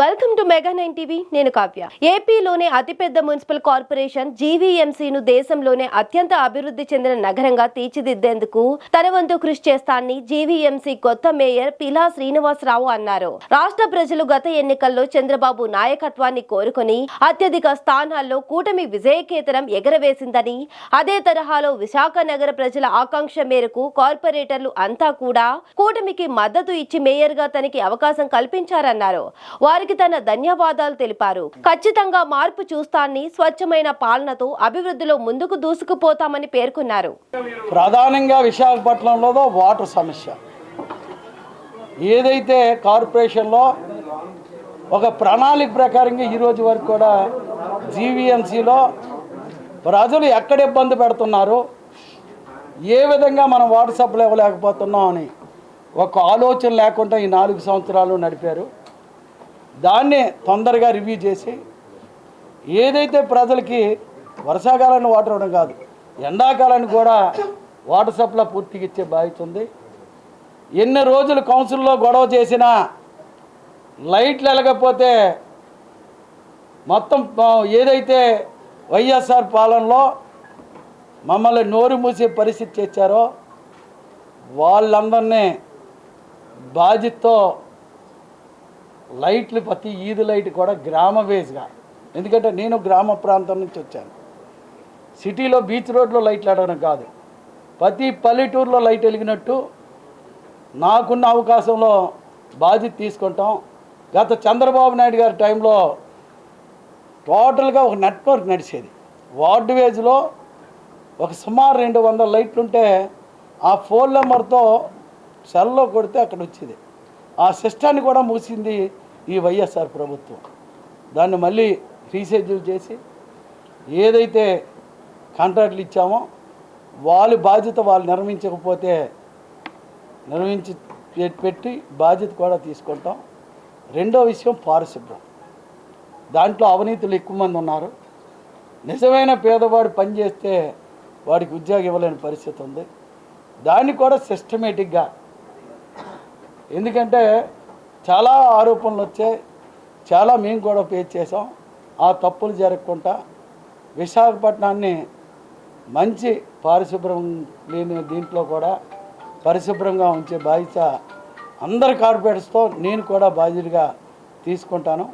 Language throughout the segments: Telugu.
Welcome to mega nine TV నేను కావ్య. ఏపీలోనే అతిపెద్ద మున్సిపల్ కార్పొరేషన్ జీవీఎంసీను దేశంలోనే అత్యంత అభివృద్ధి చెందిన నగరంగా తీర్చిదిద్దేందుకు తన వంతు కృషి చేస్తానని జీవీఎంసీ కొత్త మేయర్ పిలా శ్రీనివాసరావు అన్నారు. రాష్ట్ర ప్రజలు గత ఎన్నికల్లో చంద్రబాబు నాయకత్వాన్ని కోరుకొని అత్యధిక స్థానాల్లో కూటమి విజయకేతనం ఎగరవేసిందని అదే తరహాలో విశాఖ నగర ప్రజల ఆకాంక్ష మేరకు కార్పొరేటర్లు అంతా కూడా కూటమికి మద్దతు ఇచ్చి మేయర్గా తనకి అవకాశం కల్పించారన్నారు. వారు వారికి తన ధన్యవాదాలు తెలిపారు. ఖచ్చితంగా మార్పు చూస్తాన్ని స్వచ్ఛమైన పాలనతో అభివృద్ధిలో ముందుకు దూసుకుపోతామని పేర్కొన్నారు. ప్రధానంగా విశాఖపట్నంలో వాటర్ సమస్య. ఏదైతే కార్పొరేషన్లో ఒక ప్రణాళిక ప్రకారంగా ఈరోజు వరకు కూడా జీవీఎంసీలో ప్రజలు ఎక్కడ ఇబ్బంది పెడుతున్నారు ఏ విధంగా మనం వాటర్ సప్లై ఇవ్వలేకపోతున్నాం అని ఒక ఆలోచన లేకుండా ఈ నాలుగు సంవత్సరాలు నడిపారు. దాన్ని తొందరగా రివ్యూ చేసి ఏదైతే ప్రజలకి వర్షాకాలాన్ని వాటర్ ఇవ్వడం కాదు ఎండాకాలాన్ని కూడా వాటర్ సప్లై పూర్తిగా ఇచ్చే బాధ్యత ఉంది. ఎన్ని రోజులు కౌన్సిల్లో గొడవ చేసినా లైట్లు వెలగకపోతే మొత్తం ఏదైతే వైఎస్ఆర్ పాలనలో మమ్మల్ని నోరు మూసే పరిస్థితి తెచ్చారో వాళ్ళందరినీ బాధ్యతతో లైట్లు ప్రతి ఈది లైట్ కూడా గ్రామ బేస్గా ఎందుకంటే నేను గ్రామ ప్రాంతం నుంచి వచ్చాను. సిటీలో బీచ్ రోడ్లో లైట్లు ఆడడం కాదు. ప్రతి పల్లెటూరులో లైట్ వెలిగినట్టు నాకున్న అవకాశంలో బాధ్యత తీసుకుంటాం. గత చంద్రబాబు నాయుడు గారి టైంలో టోటల్గా ఒక నెట్వర్క్ నడిచేది. వార్డు వేజ్లో ఒక సుమారు రెండు వందల లైట్లు ఉంటే ఆ ఫోన్ నెంబర్తో సెల్లో కొడితే అక్కడ వచ్చేది. ఆ సిస్టాన్ని కూడా మూసింది ఈ వైఎస్ఆర్ ప్రభుత్వం. దాన్ని మళ్ళీ రీషెడ్యూల్ చేసి ఏదైతే కాంట్రాక్ట్లు ఇచ్చామో వాళ్ళ బాధ్యత వాళ్ళు నిర్వహించకపోతే నిర్వహించి పెట్టి బాధ్యత కూడా తీసుకుంటాం. రెండో విషయం పారిశుభ్రం దాంట్లో అవినీతులు ఎక్కువ మంది ఉన్నారు. నిజమైన పేదవాడు పని చేస్తే వాడికి ఉద్యోగం ఇవ్వలేని పరిస్థితి ఉంది. దాన్ని కూడా సిస్టమేటిక్గా ఎందుకంటే చాలా ఆరోపణలు వచ్చాయి. చాలా మేము కూడా పే చేసాం ఆ తప్పులు జరగకుండా విశాఖపట్నాన్ని మంచి పారిశుభ్రం లేని దీంట్లో కూడా పరిశుభ్రంగా ఉంచే బాధ్యత అందరి కార్పొరేట్స్తో నేను కూడా బాధ్యతగా తీసుకుంటాను.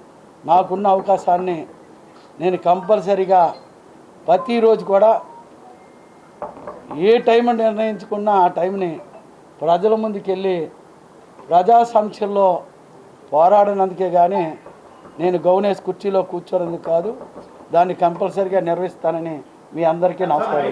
నాకున్న అవకాశాన్ని నేను కంపల్సరీగా ప్రతిరోజు కూడా ఏ టైం నిర్ణయించుకున్నా ఆ టైంని ప్రజల ముందుకెళ్ళి ప్రజా సంక్షల్లో పోరాడినందుకే కానీ నేను గౌనేష్ కుర్చీలో కూర్చోనందుకు కాదు దాన్ని కంపల్సరీగా నిర్వహిస్తానని మీ అందరికీ నమస్కారం.